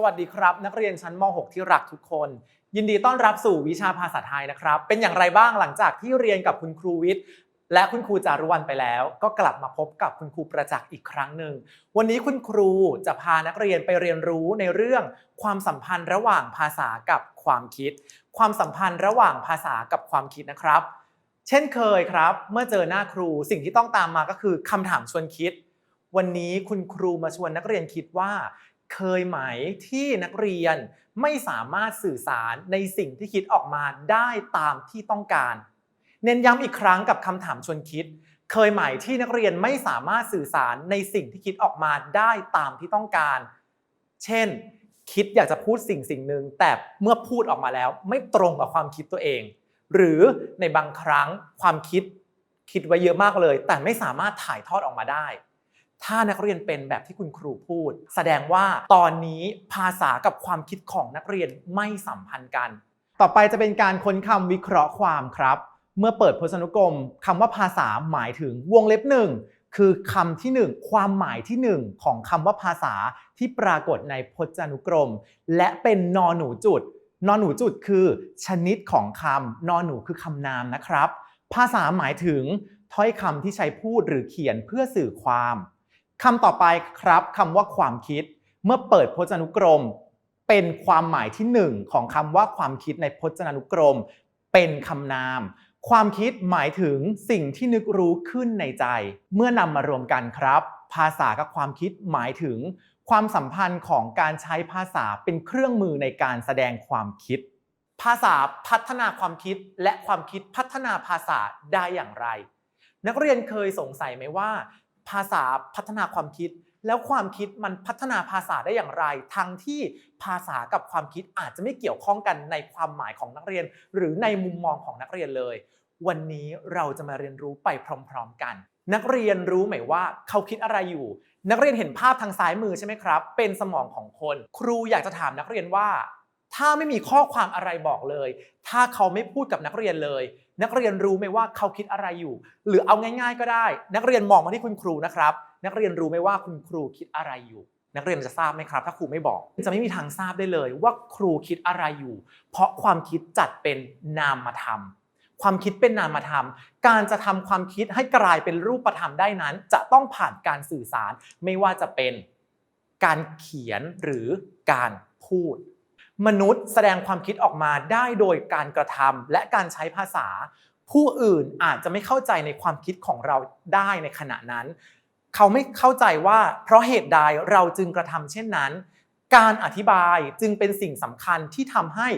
สวัสดีครับ นักเรียนชั้นม .6 ที่รักทุกคน ยินดีต้อนรับสู่วิชาภาษาไทยนะครับ เป็นอย่างไรบ้างหลังจากที่เรียนกับคุณครูวิทย์และคุณครูจารุวรรณไปแล้ว ก็กลับมาพบกับคุณครูประจักษ์อีกครั้งหนึ่ง วันนี้คุณครูจะพานักเรียนไปเรียนรู้ในเรื่องความสัมพันธ์ระหว่างภาษากับความคิด ความสัมพันธ์ระหว่างภาษากับความคิดนะครับ เช่นเคยครับ เมื่อเจอหน้าครูสิ่งที่ต้องตามมาก็คือคำถามชวนคิด วันนี้คุณครูมาชวนนักเรียนคิดว่า เคยไหมที่นักเรียนไม่สามารถสื่อสารในสิ่งที่คิดออกมาได้ตามที่ต้องการ เน้นย้ำอีกครั้งกับคำถามชวนคิด เคยไหมที่นักเรียนไม่สามารถสื่อสารในสิ่งที่คิดออกมาได้ตามที่ต้องการ เช่น คิดอยากจะพูดสิ่งสิ่งหนึ่งแต่เมื่อพูดออกมาแล้ว ไม่ตรงกับความคิดตัวเอง หรือในบางครั้งความคิดคิดไว้เยอะมากเลย แต่ไม่สามารถถ่ายทอดออกมาได้ ถ้านักเรียนเป็นแบบที่คุณครูพูด แสดงว่าตอนนี้ภาษากับความคิดของนักเรียนไม่สัมพันธ์กัน ต่อไปจะเป็นการค้นคำวิเคราะห์ความครับ เมื่อเปิดพจนานุกรมคำว่าภาษาหมายถึงวงเล็บหนึ่งคือคำที่หนึ่งความหมายที่หนึ่งของคำว่าภาษาที่ปรากฏในพจนานุกรม และเป็นนอนหนูจุด นอนหนูจุดคือ ชนิดของคำนอนหนูคือคำนามนะครับ ภาษาหมายถึงถ้อยคำที่ใช้พูดหรือเขียนเพื่อสื่อความ คำต่อไปครับคำว่าความคิด เมื่อเปิดพจนานุกรม เป็นความหมายที่หนึ่งของคำว่าความคิดในพจนานุกรม เป็นคำนาม ความคิดหมายถึงสิ่งที่นึกรู้ขึ้นในใจ เมื่อนำมารวมกันครับ ภาษากับความคิดหมายถึง ความสัมพันธ์ของการใช้ภาษาเป็นเครื่องมือในการแสดงความคิด ภาษาพัฒนาความคิดและความคิดพัฒนาภาษาได้อย่างไร นักเรียนเคยสงสัยไหมว่า ภาษาพัฒนาความคิด แล้วความคิดมันพัฒนาภาษาได้อย่างไร ทั้งที่ภาษากับความคิดอาจจะไม่เกี่ยวข้องกันในความหมายของนักเรียน หรือในมุมมองของนักเรียนเลย วันนี้เราจะมาเรียนรู้ไปพร้อม ๆ กัน นักเรียนรู้ไหมว่าเขาคิดอะไรอยู่ นักเรียนเห็นภาพทางซ้ายมือใช่ไหมครับ เป็นสมองของคน ครูอยากจะถามนักเรียนว่า ถ้าไม่มีข้อความอะไรบอกเลย ถ้าเขาไม่พูดกับนักเรียนเลย นักเรียนรู้ไหมว่าเขาคิดอะไรอยู่ หรือเอาง่าย ๆ ก็ได้ นักเรียนมองมาที่คุณครูนะครับ นักเรียนรู้ไหมว่าคุณครูคิดอะไรอยู่ นักเรียนจะทราบไหมครับ ถ้าครูไม่บอก จะไม่มีทางทราบได้เลย ว่าครูคิดอะไรอยู่ เพราะความคิดจัดเป็นนามธรรมความคิดเป็นนามธรรม การจะทำความคิดให้กลายเป็นรูปธรรมได้นั้น จะต้องผ่านการสื่อสาร ไม่ว่าจะเป็นการเขียนหรือการพูด มนุษย์แสดงความคิดออกมาได้โดยการกระทำและการใช้ภาษา ผู้อื่นอาจจะไม่เข้าใจในความคิดของเราได้ในขณะนั้น เขาไม่เข้าใจว่าเพราะเหตุใดเราจึงกระทำเช่นนั้น การอธิบายจึงเป็นสิ่งสำคัญที่ทำให้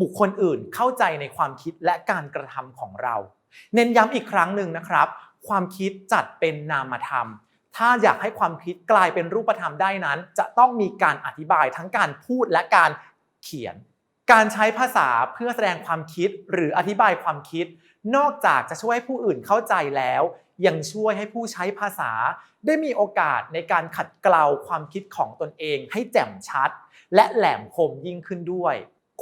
บุคคลอื่นเข้าใจในความคิดและการกระทำของเรา เน้นย้ำอีกครั้งหนึ่งนะครับ ความคิดจัดเป็นนามธรรมถ้าอยากให้ความคิดกลายเป็นรูปธรรมได้นั้น จะต้องมีการอธิบายทั้งการพูดและการ เขียน การใช้ภาษาเพื่อแสดงความคิดหรืออธิบายความคิด นอกจากจะช่วยให้ผู้อื่นเข้าใจแล้ว ยังช่วยให้ผู้ใช้ภาษา ได้มีโอกาสในการขัดเกลาความคิดของตนเอง ให้แจ่มชัด และแหลมคมยิ่งขึ้นด้วย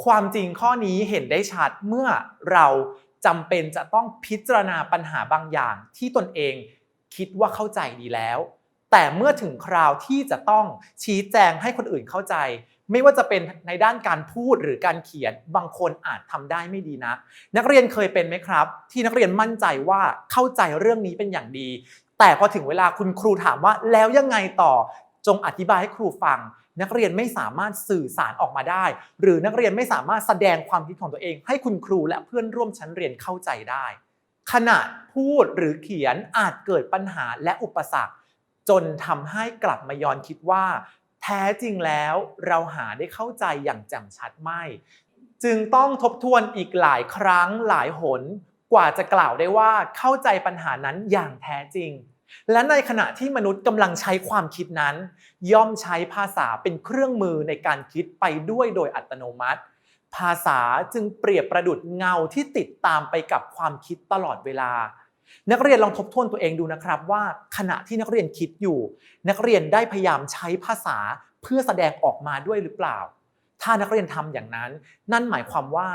ความจริงข้อนี้เห็นได้ชัดเมื่อเราจำเป็นจะต้องพิจารณาปัญหาบางอย่างที่ตนเองคิดว่าเข้าใจดีแล้ว แต่เมื่อถึงคราวที่จะต้องชี้แจงให้คนอื่นเข้าใจ ไม่ว่าจะเป็นในด้านการพูดหรือการเขียนบางคนอาจทำได้ไม่ดีนะ นักเรียนเคยเป็นไหมครับ ที่นักเรียนมั่นใจว่าเข้าใจเรื่องนี้เป็นอย่างดี แต่พอถึงเวลาคุณครูถามว่าแล้วยังไงต่อจงอธิบายให้ครูฟัง นักเรียนไม่สามารถสื่อสารออกมาได้ หรือนักเรียนไม่สามารถแสดงความคิดของตัวเอง ให้คุณครูและเพื่อนร่วมชั้นเรียนเข้าใจได้ ขณะพูดหรือเขียนอาจเกิดปัญหาและอุปสรรค จนทำให้กลับมาย้อนคิดว่า แท้จริงแล้วเราหาได้เข้าใจอย่างแจ่มชัดไม่ จึงต้องทบทวนอีกหลายครั้งหลายหน กว่าจะกล่าวได้ว่าเข้าใจปัญหานั้นอย่างแท้จริง และในขณะที่มนุษย์กำลังใช้ความคิดนั้น ย่อมใช้ภาษาเป็นเครื่องมือในการคิดไปด้วยโดยอัตโนมัติ ภาษาจึงเปรียบประดุดเงาที่ติดตามไปกับความคิดตลอดเวลา นักเรียนลองทบทวนตัวเองดูนะครับว่าขณะที่นักเรียนคิดอยู่ นักเรียนได้พยายามใช้ภาษาเพื่อแสดงออกมาด้วยหรือเปล่า ถ้านักเรียนทำอย่างนั้น นั่นหมายความว่า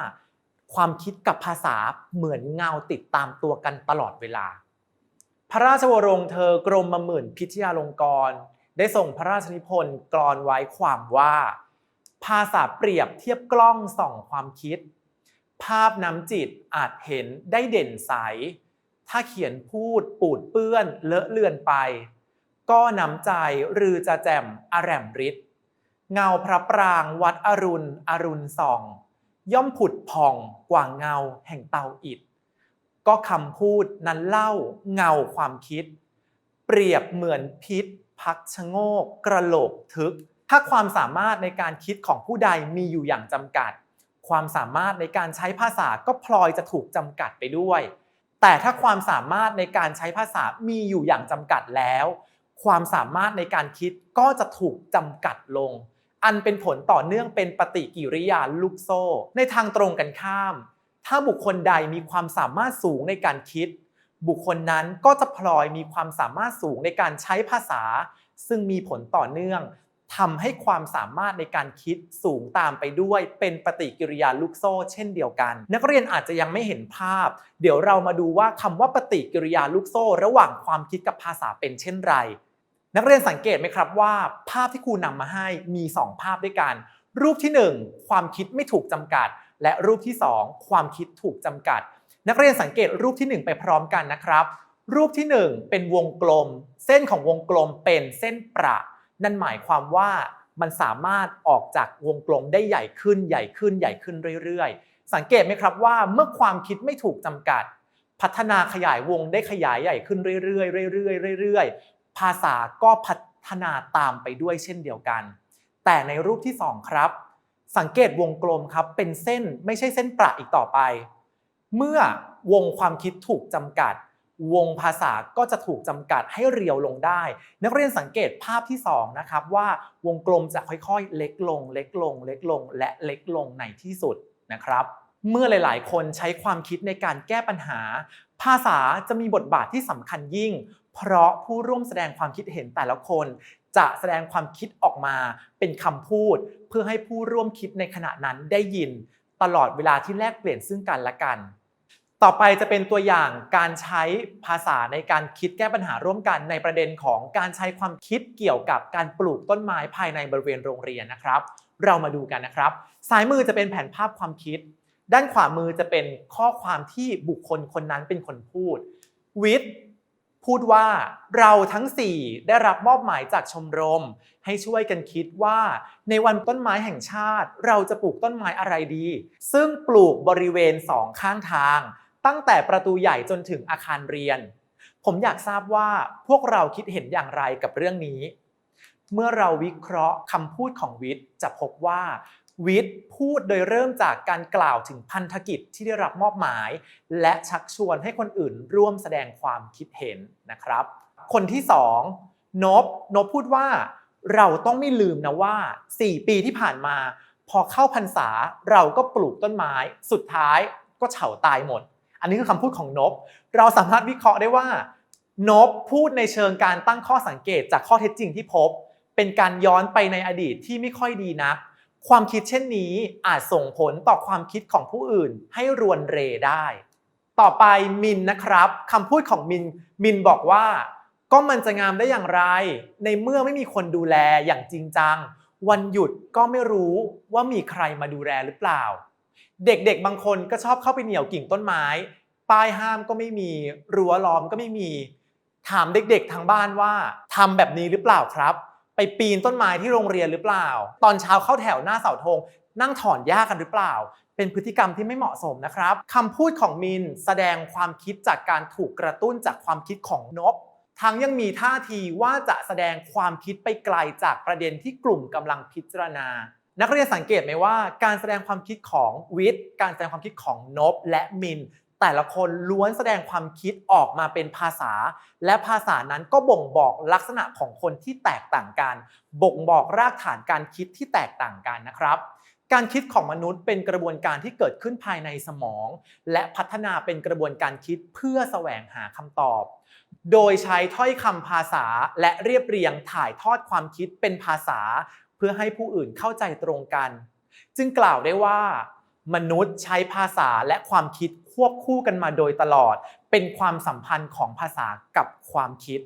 ความคิดกับภาษาเหมือนเงาติดตามตัวกันตลอดเวลา พระราชวโรงเธอกรมมหมื่นพิทยาลงกรณ์ได้ส่งพระราชนิพนธ์กรอนไว้ความว่า ภาษาเปรียบเทียบกล้องส่องความคิด ภาพน้ำจิตอาจเห็นได้เด่นใส ถ้าเขียนพูดปูดเปื้อนเลอะเลือนไป ก็น้ำใจรือจะแจ่มอแรมฤทธิ์เงาพระปรางวัดอรุณ อรุณส่อง ย่อมผุดผ่องกว่าเงาแห่งเตาอิฐ ก็คำพูดนั้นเล่าเงาความคิด เปรียบเหมือนพิษ พักชะโงกกระโหลกทึก ถ้าความสามารถในการคิดของผู้ใดมีอยู่อย่างจำกัด ความสามารถในการใช้ภาษาก็พลอยจะถูกจำกัดไปด้วย แต่ถ้าความสามารถในการใช้ภาษามีอยู่อย่างจำกัดแล้ว ความสามารถในการคิดก็จะถูกจำกัดลง อันเป็นผลต่อเนื่องเป็นปฏิกิริยาลูกโซ่ ในทางตรงกันข้าม ถ้าบุคคลใดมีความสามารถสูงในการคิด บุคคลนั้นก็จะพลอยมีความสามารถสูงในการใช้ภาษา ซึ่งมีผลต่อเนื่อง ทำให้ความสามารถในการคิดสูงตามไปด้วย เป็นปฏิกิริยาลูกโซ่ เช่นเดียวกัน นักเรียนอาจจะยังไม่เห็นภาพ เดี๋ยวเรามาดูว่าคำว่าปฏิกิริยาลูกโซ่ ระหว่างความคิดกับภาษาเป็นเช่นไร นักเรียนสังเกตไหมครับว่า ภาพที่ครูนำมาให้มี 2 ภาพด้วยกัน รูปที่ 1 ความคิดไม่ถูกจำกัด และรูปที่ 2 ความคิดถูกจำกัด นักเรียนสังเกตรูปที่ 1 ไปพร้อมกันนะครับ รูปที่ 1 เป็นวงกลม เส้นของวงกลมเป็นเส้นประ นั่นหมายความว่ามันสามารถออกจากวงกลมได้ใหญ่ขึ้นใหญ่ขึ้นใหญ่ขึ้นเรื่อยๆ สังเกตไหมครับว่าเมื่อความคิดไม่ถูกจำกัด พัฒนาขยายวงได้ขยายใหญ่ขึ้นเรื่อยๆเรื่อยๆเรื่อยๆ ภาษาก็พัฒนาตามไปด้วยเช่นเดียวกัน แต่ในรูปที่ 2 ครับ สังเกตวงกลมครับเป็นเส้นไม่ใช่เส้นประอีกต่อไป เมื่อวงความคิดถูกจำกัด วงภาษาก็จะถูกจำกัดให้เรียวลงได้ นักเรียนสังเกตภาพที่ 2 นะครับ ว่าวงกลมจะค่อยๆ เล็กลง เล็กลง เล็กลง และเล็กลงในที่สุดนะครับ เมื่อหลายๆ คนใช้ความคิดในการแก้ปัญหา ภาษาจะมีบทบาทที่สำคัญยิ่ง เพราะผู้ร่วมแสดงความคิดเห็นแต่ละคน จะแสดงความคิดออกมาเป็นคำพูด เพื่อให้ผู้ร่วมคิดในขณะนั้นได้ยิน ตลอดเวลาที่แลกเปลี่ยนซึ่งกันและกัน ต่อไปจะเป็นตัวอย่างการใช้ภาษาในการคิดแก้ปัญหาร่วมกันในประเด็นของการใช้ความคิดเกี่ยวกับการปลูกต้นไม้ภายในบริเวณโรงเรียนนะครับ เรามาดูกันนะครับ ซ้ายมือจะเป็นแผนภาพความคิด ด้านขวามือจะเป็นข้อความที่บุคคลคนนั้นเป็นคนพูดวิทย์พูดว่าเราทั้ง 4 ได้รับมอบหมายจากชมรม ให้ช่วยกันคิดว่า ในวันต้นไม้แห่งชาติ เราจะปลูกต้นไม้อะไรดี ซึ่งปลูกบริเวณสองข้างทาง ตั้งแต่ประตูใหญ่จนถึงอาคารเรียน ผมอยากทราบว่าพวกเราคิดเห็นอย่างไรกับเรื่องนี้ เมื่อเราวิเคราะห์คำพูดของวิทย์จะพบว่าวิทย์พูดโดยเริ่มจากการกล่าวถึงพันธกิจที่ได้รับมอบหมาย และชักชวนให้คนอื่นร่วมแสดงความคิดเห็นนะครับ คนที่สองนบนบพูดว่าเราต้องไม่ลืมนะว่า 4 ปีที่ผ่านมา พอเข้าพรรษาเราก็ปลูกต้นไม้ สุดท้ายก็เฉาตายหมด อันนี้คือคำพูดของนบ เราสามารถวิเคราะห์ได้ว่านบพูดในเชิงการตั้งข้อสังเกตจากข้อเท็จจริงที่พบ เป็นการย้อนไปในอดีตที่ไม่ค่อยดีนัก ความคิดเช่นนี้อาจส่งผลต่อความคิดของผู้อื่นให้รวนเรได้ ต่อไปมินนะครับคำพูดของมินมินบอกว่า ก็มันจะงามได้อย่างไร ในเมื่อไม่มีคนดูแลอย่างจริงจัง วันหยุดก็ไม่รู้ว่ามีใครมาดูแลหรือเปล่า เด็กๆ บางคนก็ชอบเข้าไปเหนี่ยวกิ่งต้นไม้ ป้ายห้ามก็ไม่มีรั้วล้อมก็ไม่มี ถามเด็กๆ ทางบ้านว่าทำแบบนี้หรือเปล่าครับ ไปปีนต้นไม้ที่โรงเรียนหรือเปล่า ตอนเช้าเข้าแถวหน้าเสาธงนั่งถอนหญ้ากันหรือเปล่า เป็นพฤติกรรมที่ไม่เหมาะสมนะครับคำพูดของมินแสดงความคิดจากการถูกกระตุ้นจากความคิดของนบทั้งยังมีท่าทีว่าจะแสดงความคิดไปไกลจากประเด็นที่กลุ่มกำลังพิจารณา นักเรียนสังเกตไหมว่าการแสดงความคิดของวิทย์การแสดงความคิดของนบและมิน แต่ละคนล้วนแสดงความคิดออกมาเป็นภาษา และภาษานั้นก็บ่งบอกลักษณะของคนที่แตกต่างกัน บ่งบอกรากฐานการคิดที่แตกต่างกันนะครับการคิดของมนุษย์เป็นกระบวนการที่เกิดขึ้นภายในสมอง และพัฒนาเป็นกระบวนการคิดเพื่อแสวงหาคำตอบ โดยใช้ถ้อยคำภาษาและเรียบเรียงถ่ายทอดความคิดเป็นภาษา พื่อให้ผู้อื่นเข้าใจตรงกัน จึงกล่าวได้ว่า มนุษย์ใช้ภาษาและความคิดควบคู่กันมาโดยตลอด เป็นความสัมพันธ์ของภาษากับความคิด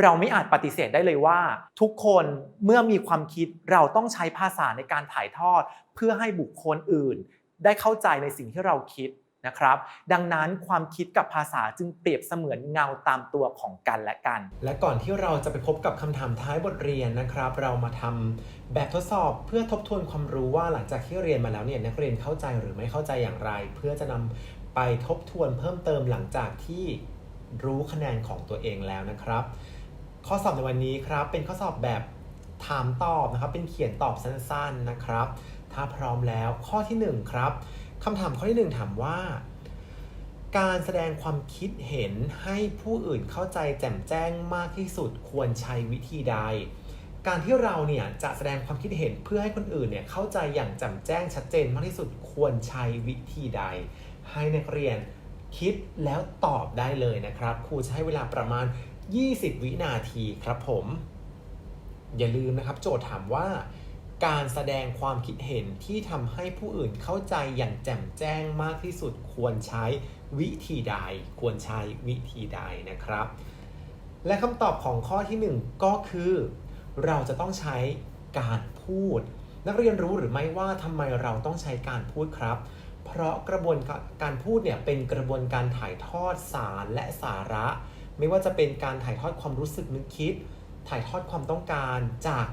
เราไม่อาจปฏิเสธได้เลยว่า ทุกคนเมื่อมีความคิดเราต้องใช้ภาษาในการถ่ายทอด เพื่อให้บุคคลอื่น ได้เข้าใจในสิ่งที่เราคิด นะครับดังนั้นความคิดกับภาษาจึงเปรียบเสมือนเงาตามตัวของกันและกัน และก่อนที่เราจะไปพบกับคำถามท้ายบทเรียนนะครับ เรามาทำแบบทดสอบเพื่อทบทวนความรู้ว่าหลังจากที่เรียนมาแล้วเนี่ยนักเรียนเข้าใจหรือไม่เข้าใจอย่างไร เพื่อจะนำไปทบทวนเพิ่มเติมหลังจากที่รู้คะแนนของตัวเองแล้วนะครับ ข้อสอบในวันนี้ครับเป็นข้อสอบแบบถามตอบนะครับเป็นเขียนตอบสั้นๆนะครับ ถ้าพร้อมแล้วข้อที่หนึ่งครับ คำถามข้อที่หนึ่งถามว่า การแสดงความคิดเห็นให้ผู้อื่นเข้าใจแจ่มแจ้งมากที่สุดควรใช้วิธีใด การที่เราเนี่ยจะแสดงความคิดเห็นเพื่อให้คนอื่นเนี่ยเข้าใจอย่างแจ่มแจ้งชัดเจนมากที่สุดควรใช้วิธีใด ให้นักเรียนคิดแล้วตอบได้เลยนะครับ ครูจะให้เวลาประมาณ 20 วินาทีครับผม อย่าลืมนะครับ โจทย์ถามว่า การแสดงความคิดเห็นที่ทำให้ผู้อื่นเข้าใจอย่างแจ่มแจ้งมากที่สุดควรใช้วิธีใด ควรใช้วิธีใดนะครับ และคำตอบของข้อที่ 1 ก็คือ เราจะต้องใช้การพูด นักเรียนรู้หรือไม่ว่าทำไมเราต้องใช้การพูดครับ เพราะกระบวนการพูดเนี่ยเป็นกระบวนการถ่ายทอดสารและสาระ ไม่ว่าจะเป็นการถ่ายทอดความรู้สึกนึกคิด ถ่ายทอดความต้องการจาก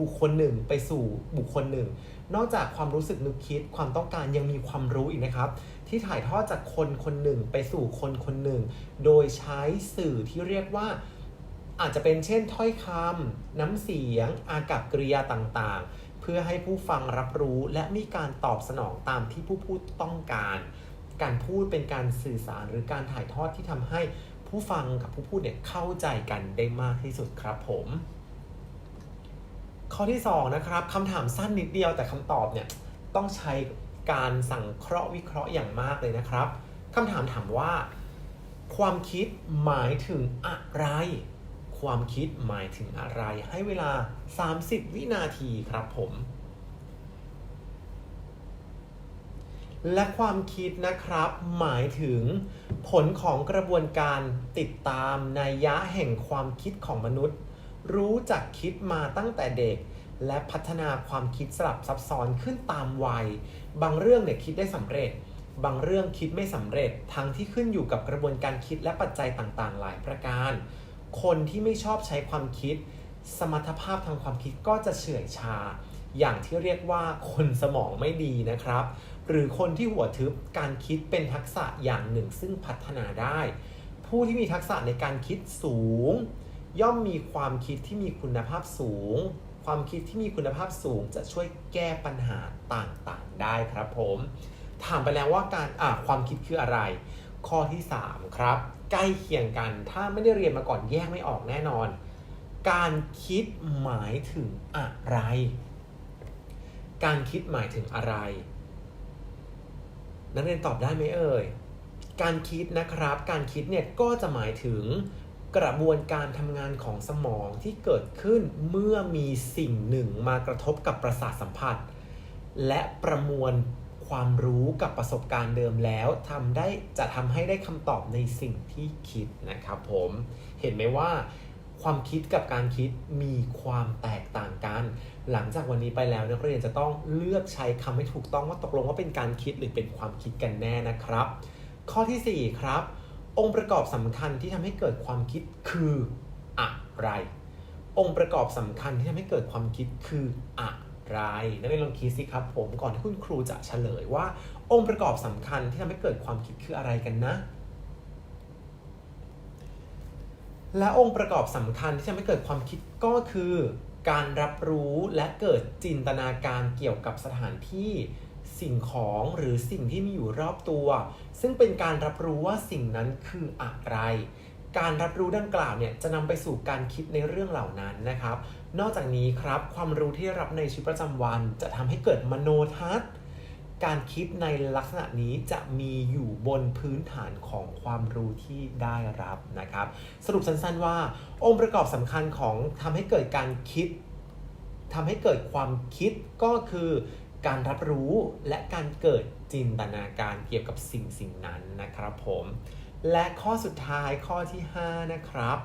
บุคคลหนึ่งไปสู่บุคคลหนึ่ง นอกจากความรู้สึกนึกคิดความต้องการยังมีความรู้อีกนะครับ ที่ถ่ายทอดจากคนคนหนึ่งไปสู่คนคนหนึ่ง โดยใช้สื่อที่เรียกว่าอาจจะเป็นเช่นถ้อยคำน้ำเสียง อากับกริยาต่างๆ เพื่อให้ผู้ฟังรับรู้และมีการตอบสนองตามที่ผู้พูดต้องการ การพูดเป็นการสื่อสารหรือการถ่ายทอดที่ทำให้ผู้ฟังกับผู้พูดเนี่ยเข้าใจกันได้มากที่สุดครับผม ข้อที่ 2 นะครับคำถามสั้นนิดเดียวแต่คำตอบเนี่ยต้องใช้การสังเคราะห์วิเคราะห์อย่างมากเลยนะครับคำถามถามว่า ความคิดหมายถึงอะไร ความคิดหมายถึงอะไร ให้เวลา 30 วินาทีครับผม และความคิดนะครับหมายถึงผลของกระบวนการติดตามนัยยะแห่งความคิดของมนุษย์ รู้จักคิดมาตั้งแต่เด็ก และพัฒนาความคิดสลับซับซ้อนขึ้นตามวัย บางเรื่องเนี่ยคิดได้สำเร็จ บางเรื่องคิดไม่สำเร็จ ทั้งที่ขึ้นอยู่กับกระบวนการคิดและปัจจัยต่างๆ หลายประการ คนที่ไม่ชอบใช้ความคิด สมรรถภาพทางความคิดก็จะเฉื่อยชา อย่างที่เรียกว่าคนสมองไม่ดีนะครับ หรือคนที่หัวทึบการคิดเป็นทักษะอย่างหนึ่งซึ่งพัฒนาได้ ผู้ที่มีทักษะในการคิดสูง ย่อมมีความคิดที่มีคุณภาพสูง ความคิดที่มีคุณภาพสูงจะช่วยแก้ปัญหาต่างๆ ได้ครับผม ถามไปแล้วว่าการอ่าความคิดคืออะไร ข้อที่ 3 ครับ ใกล้เคียงกันถ้าไม่ได้เรียนมาก่อนแยกไม่ออกแน่นอน การคิดหมายถึงอะไร การคิดหมายถึงอะไร นักเรียนตอบได้ไหมเอ่ยการคิดนะครับ การคิดเนี่ยก็จะหมายถึง กระบวนการทำงานของสมองที่เกิดขึ้นเมื่อมีสิ่งหนึ่งมากระทบกับประสาทสัมผัส และประมวลความรู้กับประสบการณ์เดิมแล้วทำได้จะทำให้ได้คำตอบในสิ่งที่คิดนะครับผมเห็นไหมว่าความคิดกับการคิดมีความแตกต่างกัน หลังจากวันนี้ไปแล้วนักเรียนจะต้องเลือกใช้คำให้ถูกต้องว่าตกลงว่าเป็นการคิดหรือเป็นความคิดกันแน่นะครับ ข้อทีสี่4 ครับ องค์ประกอบสำคัญที่ทำให้เกิดความคิดคืออะไร องค์ประกอบสำคัญที่ทำให้เกิดความคิดคืออะไรนักเรียนลองคิดสิครับ ผมก่อนที่คุณครูจะเฉลยว่า องค์ประกอบสำคัญที่ทำให้เกิดความคิดคืออะไรกันนะ และองค์ประกอบสำคัญที่ทำให้เกิดความคิดก็คือ การรับรู้และเกิดจินตนาการเกี่ยวกับสถานที่ สิ่งของหรือสิ่งที่มีอยู่รอบตัว ซึ่งเป็นการรับรู้ว่าสิ่งนั้นคืออะไร การรับรู้ดังกล่าวเนี่ยจะนำไปสู่การคิดในเรื่องเหล่านั้นนะครับ นอกจากนี้ครับความรู้ที่ได้รับในชีวิตประจำวันจะทำให้เกิดมโนทัศน์ การคิดในลักษณะนี้จะมีอยู่บนพื้นฐานของความรู้ที่ได้รับนะครับ สรุปสั้นๆว่า องค์ประกอบสำคัญของทำให้เกิดการคิดทำให้เกิดความคิดก็คือ การรับรู้และการเกิดจินตนาการเกี่ยวกับสิ่งสิ่งนั้นนะครับผม และข้อสุดท้ายข้อที่ 5 นะครับ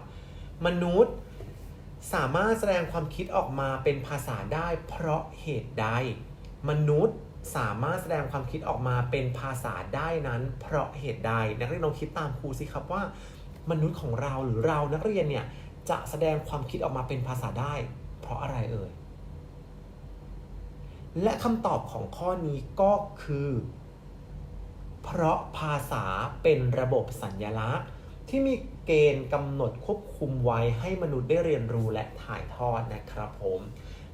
มนุษย์สามารถแสดงความคิดออกมาเป็นภาษาได้เพราะเหตุใด มนุษย์สามารถแสดงความคิดออกมาเป็นภาษาได้นั้น เพราะเหตุใด นักเรียนลองคิดตามครูสิครับว่า มนุษย์ของเราหรือเรานักเรียนเนี่ยจะแสดงความคิดออกมาเป็นภาษาได้ เพราะอะไรเอ่ย และคำตอบของข้อนี้ก็คือ เพราะภาษาเป็นระบบสัญญลักษณ์ ที่มีเกณฑ์กำหนดควบคุมไว้ให้มนุษย์ได้เรียนรู้และถ่ายทอดนะครับผม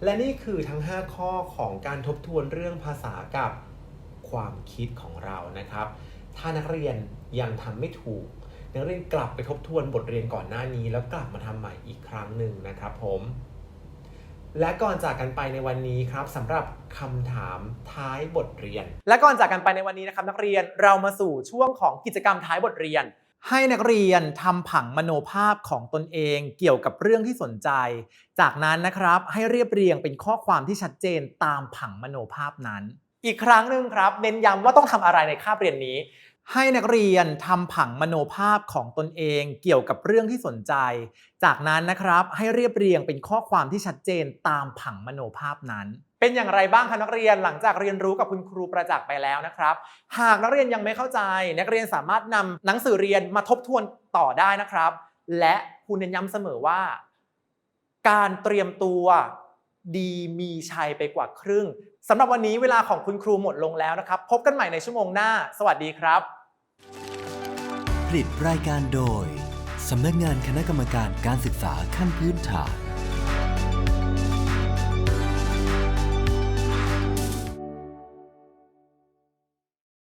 และนี่คือทั้ง 5 ข้อของการทบทวนเรื่องภาษากับความคิดของเรานะครับ ถ้านักเรียนยังทำไม่ถูก นักเรียนกลับไปทบทวนบทเรียนก่อนหน้านี้ แล้วกลับมาทำใหม่อีกครั้งหนึ่งนะครับผม และก่อนจากกันไปในวันนี้ครับสำหรับคำถามท้ายบทเรียน และก่อนจากกันไปในวันนี้นะครับนักเรียนเรามาสู่ช่วงของกิจกรรมท้ายบทเรียน ให้นักเรียนทำผังมโนภาพของตนเองเกี่ยวกับเรื่องที่สนใจ จากนั้นนะครับให้เรียบเรียงเป็นข้อความที่ชัดเจนตามผังมโนภาพนั้น อีกครั้งหนึ่งครับเน้นย้ำว่าต้องทำอะไรในคาบเรียนนี้ ให้นักเรียนทำผังมโนภาพของตนเองเกี่ยวกับเรื่องที่สนใจ จากนั้นนะครับให้เรียบเรียงเป็นข้อความที่ชัดเจนตามผังมโนภาพนั้น เป็นอย่างไรบ้างคะนักเรียนหลังจากเรียนรู้กับคุณครูประจักษ์ไปแล้วนะครับ หากนักเรียนยังไม่เข้าใจ นักเรียนสามารถนำหนังสือเรียนมาทบทวนต่อได้นะครับ และครูเน้นย้ำเสมอว่า การเตรียมตัวดีมีชัยไปกว่าครึ่ง สำหรับวันนี้เวลาของคุณครูหมดลงแล้วนะครับ พบกันใหม่ในชั่วโมงหน้า สวัสดีครับ ผลิตรายการโดย สำนักงานคณะกรรมการการศึกษาขั้นพื้นฐาน